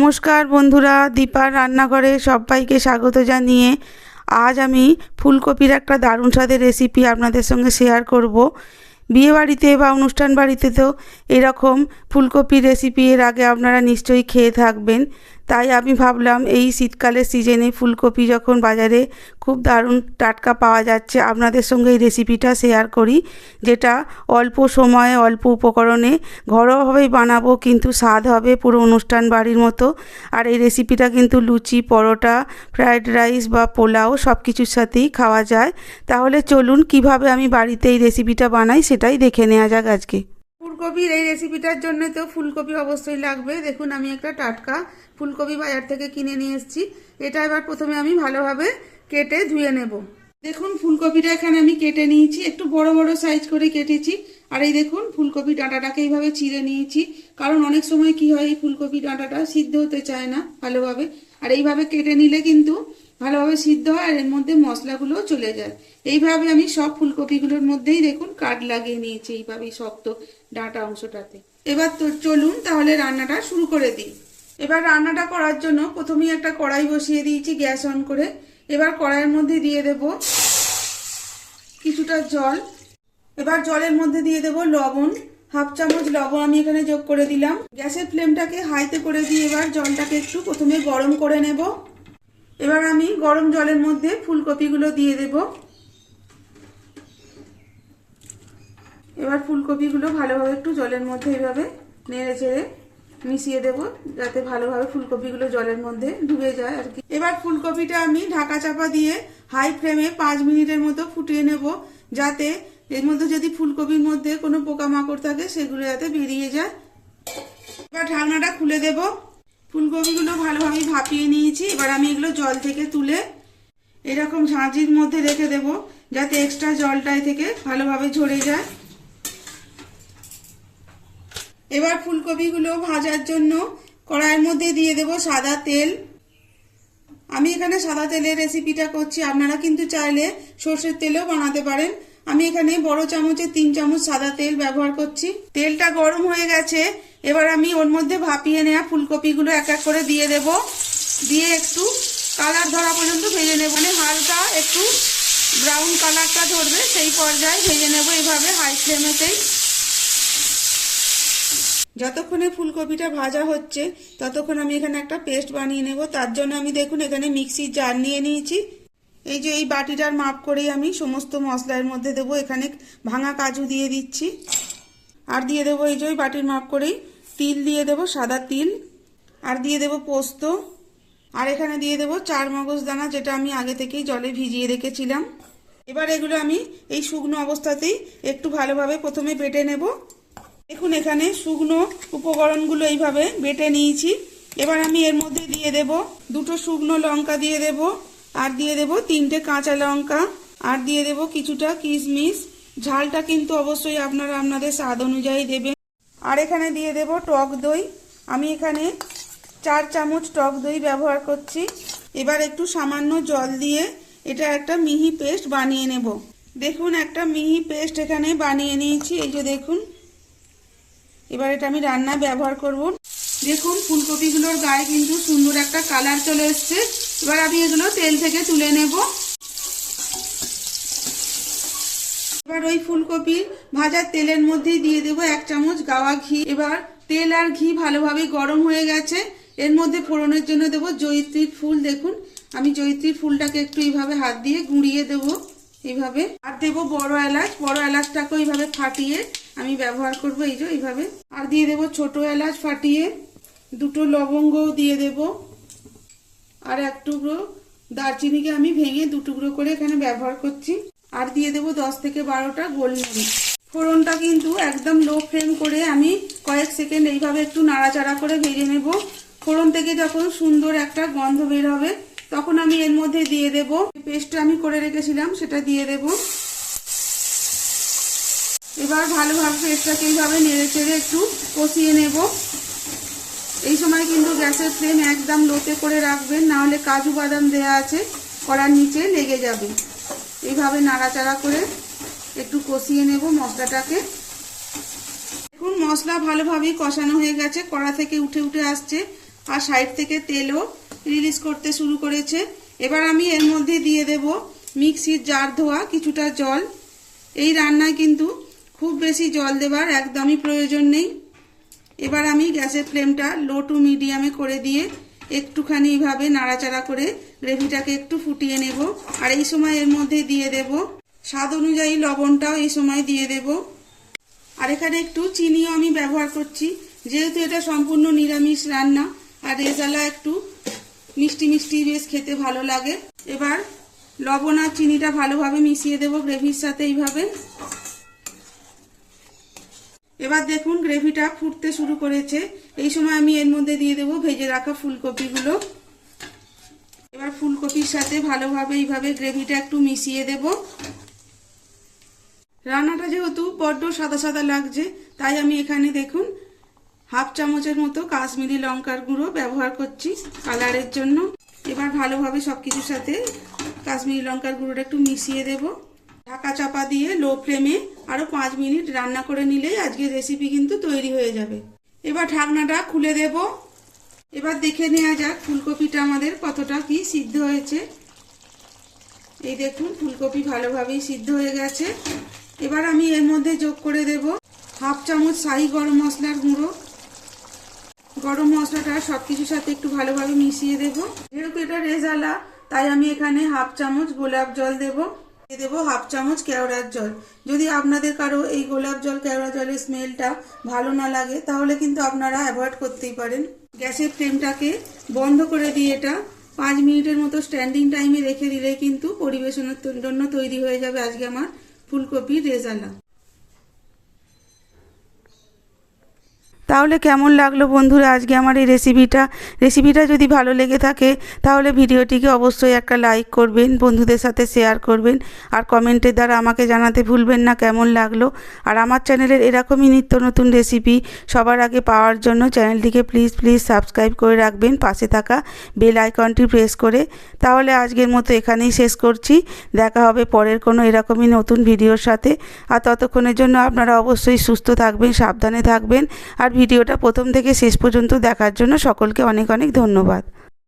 নমস্কার বন্ধুরা, দীপার রান্নাঘরে সবাইকে স্বাগত জানিয়ে আজ আমি ফুলকপির একটা দারুণ স্বাদের রেসিপি আপনাদের সঙ্গে শেয়ার করব। বিয়েবাড়িতে বা অনুষ্ঠান বাড়িতে তো এরকম ফুলকপির রেসিপি এর আগে আপনারা নিশ্চয়ই খেয়ে থাকবেন। তাই আমি ভাবলাম এই শীতকালের সিজনে ফুলকপি যখন বাজারে খুব দারুণ টাটকা পাওয়া যাচ্ছে, আপনাদের সঙ্গে এই রেসিপিটা শেয়ার করি, যেটা অল্প সময়ে, অল্প উপকরণে ঘরোয়াভাবেই বানাবো, কিন্তু স্বাদ হবে পুরো অনুষ্ঠান বাড়ির মতো। আর এই রেসিপিটা কিন্তু লুচি, পরোটা ফ্রায়েড রাইস বা পোলাও সব কিছুর সাথেই খাওয়া যায়। তাহলে চলুন কীভাবে আমি বাড়িতে এই রেসিপিটা বানাই সেটাই দেখে নেওয়া যাক আজকে। ফুলকপির এই রেসিপিটার জন্য তো ফুলকপি অবশ্যই লাগবে। দেখুন, আমি একটা টাটকা ফুলকপি বাজার থেকে কিনে নিয়ে এসেছি। এটা এবার প্রথমে আমি ভালোভাবে কেটে ধুয়ে নেব। দেখুন, ফুলকপিটা এখানে আমি কেটে নিয়েছি। একটু বড় বড় সাইজ করে কেটেছি। আর এই দেখুন, ফুলকপি ডাঁটাটাকে এইভাবে চিড়ে নিয়েছি। কারণ অনেক সময় কি হয়, এই ফুলকপি ডাঁটাটা সিদ্ধ হতে চায় না ভালোভাবে। আর এইভাবে কেটে নিলে কিন্তু ভালোভাবে সিদ্ধ হয় আর এর মধ্যে মশলাগুলোও চলে যায়। এইভাবে আমি সব ফুলকপিগুলোর মধ্যেই দেখুন কাঠ লাগিয়ে নিয়েছি এইভাবেই শক্ত ডাঁটা অংশটাতে। এবার তো চলুন তাহলে রান্নাটা শুরু করে দিই। এবার রান্নাটা করার জন্য প্রথমেই একটা কড়াই বসিয়ে দিয়েছি গ্যাস অন করে। এবার কড়াইয়ের মধ্যে দিয়ে দেব কিছুটা জল। এবার জলের মধ্যে দিয়ে দেব লবণ। হাফ চামচ লবণ আমি এখানে যোগ করে দিলাম। গ্যাসের ফ্লেমটাকে হাইতে করে দিয়ে এবার জলটাকে একটু প্রথমে গরম করে নেব। এবার আমি গরম জলের মধ্যে ফুলকপিগুলো দিয়ে দেব। এবার ফুলকপিগুলো ভালোভাবে একটু জলের মধ্যে এইভাবে নেড়ে চেড়ে মিশিয়ে দেব, যাতে ভালোভাবে ফুলকপিগুলো জলের মধ্যে ডুবে যায় আর কি। এবার ফুলকপিটা আমি ঢাকা চাপা দিয়ে হাই ফ্লেমে পাঁচ মিনিটের মতো ফুটিয়ে নেব, যাতে এর মধ্যে যদি ফুলকপির মধ্যে কোনো পোকামাকড় থাকে, সেগুলো যাতে বেরিয়ে যায়। এবার ঢাকনাটা খুলে দেব। ফুলকপিগুলো ভালোভাবে ভাপিয়ে নিয়েছি। এবার আমি এগুলো জল থেকে তুলে এরকম ঝাঁঝির মধ্যে রেখে দেব, যাতে এক্সট্রা জলটাই থেকে ভালোভাবে ঝরে যায়। এবার ফুলকপিগুলো ভাজার জন্য কড়াইয়ের মধ্যে দিয়ে দেব সাদা তেল। আমি এখানে সাদা তেলের রেসিপিটা করছি, আপনারা কিন্তু চাইলে সর্ষের তেলেও বানাতে পারেন। আমি এখানে বড় চামচে তিন চামচ সাদা তেল ব্যবহার করছি। তেলটা গরম হয়ে গেছে, এবার আমি ওর মধ্যে ভাপিয়ে নেওয়া ফুলকপিগুলো এক এক করে দিয়ে দেব। দিয়ে একটু কালার ধরা পর্যন্ত ভেজে নেব মানে হালকা একটু ব্রাউন কালারটা ধরবে, সেই পর্যায়ে ভেজে নেব এইভাবে হাই ফ্লেমেতেই। যতক্ষণে ফুলকপিটা ভাজা হচ্ছে, ততক্ষণ আমি এখানে একটা পেস্ট বানিয়ে নেব। তার জন্য আমি দেখুন, এখানে মিক্সির জার নিয়ে নিয়েছি। এই যে এই বাটিটার মাপ করেই আমি সমস্ত মশলার মধ্যে দেবো। এখানে ভাঙা কাজু দিয়ে দিচ্ছি। আর দিয়ে দেবো এই যে ওই বাটির মাপ করেই তিল দিয়ে দেবো, সাদা তিল। আর দিয়ে দেবো পোস্ত। আর এখানে দিয়ে দেবো চার মগজ দানা, যেটা আমি আগে থেকেই জলে ভিজিয়ে রেখেছিলাম। এবার এগুলো আমি এই শুকনো অবস্থাতেই একটু ভালোভাবে প্রথমে বেটে নেব। দেখুন, এখানে শুকনো উপকরণগুলো এইভাবে বেটে নিয়েছি। এবার আমি এর মধ্যে দিয়ে দেব দুটো শুকনো লঙ্কা দিয়ে দেব। আর দিয়ে দেব তিনটে কাঁচা লঙ্কা, আর দিয়ে দেব কিছুটা কিশমিশ। ঝালটা কিন্তু অবশ্যই আপনারা আপনাদের স্বাদ অনুযায়ী দেবেন। আর এখানে দিয়ে দেব টক দই। আমি এখানে চার চামচ টক দই ব্যবহার করছি। এবার একটু সামান্য জল দিয়ে এটা একটা মিহি পেস্ট বানিয়ে নেব। দেখুন, একটা মিহি পেস্ট এখানে বানিয়ে নিয়েছি। এই যে দেখুন, এবার এটা আমি রান্নায় ব্যবহার করব। দেখুন, ফুলকপিগুলোর গায়ে কিন্তু সুন্দর একটা কালার চলে এসছে। এবার আমি এগুলো তেল থেকে তুলে নেব। এবার ওই ফুলকপি ভাজার তেলের মধ্যেই দিয়ে দেব এক চামচ গাওয়া ঘি। এবার তেল আর ঘি ভালোভাবে গরম হয়ে গেছে। এর মধ্যে ফোড়নের জন্য দেব জয়িত্রীর ফুল। দেখুন, আমি জয়িত্রীর ফুলটাকে একটু এইভাবে হাত দিয়ে গুঁড়িয়ে দেব এইভাবে। আর দেব বড় এলাচ। বড় এলাচটাকে এইভাবে ফাটিয়ে আমি ব্যবহার করব এই যে এইভাবে। আর দিয়ে দেব ছোট এলাচ ফাটিয়ে। দুটো লবঙ্গও দিয়ে দেব। আর এক টুকরো দারচিনিকে আমি ভেঙে দু টুকরো করে এখানে ব্যবহার করছি। আর দিয়ে দেব দশ থেকে বারোটা গোলমরিচ। ফোড়নটা কিন্তু একদম লো ফ্লেম করে আমি কয়েক সেকেন্ড এইভাবে একটু নাড়াচাড়া করে ভেজে নেব। ফোড়ন থেকে যখন সুন্দর একটা গন্ধ বের হবে, তখন আমি এর মধ্যে দিয়ে দেব পেস্টটা আমি করে রেখেছিলাম, সেটা দিয়ে দেব। এবার ভালোভাবে পেস্টটাকে এইভাবে নেড়ে চেড়ে একটু কষিয়ে নেব। এই সময় কিন্তু গ্যাসের ফ্লেম একদম লোতে করে রাখবেন না হলে কাজু বাদাম দেওয়া আছে, কড়ার নিচে লেগে যাবে। এইভাবে নাড়াচাড়া করে একটু কষিয়ে নেব মশলাটাকে। দেখুন, মশলা ভালোভাবেই কষানো হয়ে গেছে, কড়া থেকে উঠে উঠে আসছে, আর সাইড থেকে তেলও রিলিজ করতে শুরু করেছে। এবার আমি এর মধ্যে দিয়ে দেব মিক্সির জার ধোয়া কিছুটা জল। এই রান্নায় কিন্তু খুব বেশি জল দেবার একদমই প্রয়োজন নেই। এবার আমি গ্যাসের ফ্লেমটা লো টু মিডিয়ামে করে দিয়ে একটুখানি এইভাবে নাড়াচাড়া করে গ্রেভিটাকে একটু ফুটিয়ে নেব। আর এই সময় এর মধ্যে দিয়ে দেব। স্বাদ অনুযায়ী লবণটাও এই সময় দিয়ে দেব। আর এখানে একটু চিনিও আমি ব্যবহার করছি। যেহেতু এটা সম্পূর্ণ নিরামিষ রান্না, আর রেজালা একটু মিষ্টি মিষ্টি বেশ খেতে ভালো লাগে। এবার লবণ আর চিনিটা ভালোভাবে মিশিয়ে দেব গ্রেভির সাথে এইভাবে। এবার দেখুন গ্রেভিটা ফুটতে শুরু করেছে। এই সময় আমি এর মধ্যে দিয়ে দেবো ভেজে রাখা ফুলকপিগুলো। এবার ফুলকপির সাথে ভালোভাবে এইভাবে গ্রেভিটা একটু মিশিয়ে দেব। রান্নাটা যেহেতু বড্ড সাদা সাদা লাগছে, তাই আমি এখানে দেখুন হাফ চামচের মতো কাশ্মীরি লঙ্কার গুঁড়ো ব্যবহার করছি কালারের জন্য। এবার ভালোভাবে সব কিছুর সাথে কাশ্মীরি লঙ্কার গুঁড়োটা একটু মিশিয়ে দেব। ঢাকা চাপা দিয়ে লো ফ্লেমে আরও পাঁচ মিনিট রান্না করে নিলেই আজকে রেসিপি কিন্তু তৈরি হয়ে যাবে। এবার ঢাকনাটা খুলে দেব। এবার দেখে নেওয়া যাক ফুলকপিটা আমাদের কতটা কি সিদ্ধ হয়েছে। এই দেখুন, ফুলকপি ভালোভাবেই সিদ্ধ হয়ে গেছে। এবার আমি এর মধ্যে যোগ করে দেব হাফ চামচ শাহি গরম মশলার গুঁড়ো। গরম মশলাটা সব কিছুর সাথে একটু ভালোভাবে মিশিয়ে দেব। যেহেতু এটা রেজালা, তাই আমি এখানে হাফ চামচ গোলাপ জল দেব। দিয়ে দেবো হাফ চামচ কেওড়ার জল। যদি আপনাদের কারও এই গোলাপ জল, কেওড়া জলের স্মেলটা ভালো না লাগে, তাহলে কিন্তু আপনারা অ্যাভয়েড করতেই পারেন। গ্যাসের ফ্লেমটাকে বন্ধ করে দিয়ে এটা পাঁচ মিনিটের মতো স্ট্যান্ডিং টাইমে রেখে দিলে কিন্তু পরিবেশনের জন্য তৈরি হয়ে যাবে আজকে আমার ফুলকপির রেজালা। তাহলে কেমন লাগল বন্ধুরা আজকে আমার এই রেসিপিটা রেসিপিটা যদি ভালো লেগে থাকে, তাহলে ভিডিওটিকে অবশ্যই একটা লাইক করবেন, বন্ধুদের সাথে শেয়ার করবেন, আর কমেন্টের দ্বারা আমাকে জানাতে ভুলবেন না কেমন লাগল। আর আমার চ্যানেলের এরকমই নিত্য নতুন রেসিপি সবার আগে পাওয়ার জন্য চ্যানেলটিকে প্লিজ প্লিজ সাবস্ক্রাইব করে রাখবেন, পাশে থাকা বেল আইকনটি প্রেস করে। তাহলে আজকের মতো এখানেই শেষ করছি। দেখা হবে পরের কোনো এরকমই নতুন ভিডিওর সাথে। আর ততক্ষণের জন্য আপনারা অবশ্যই সুস্থ থাকবেন, সাবধানে থাকবেন। আর ভিডিওটা প্রথম থেকে শেষ পর্যন্ত দেখার জন্য সকলকে অনেক অনেক ধন্যবাদ।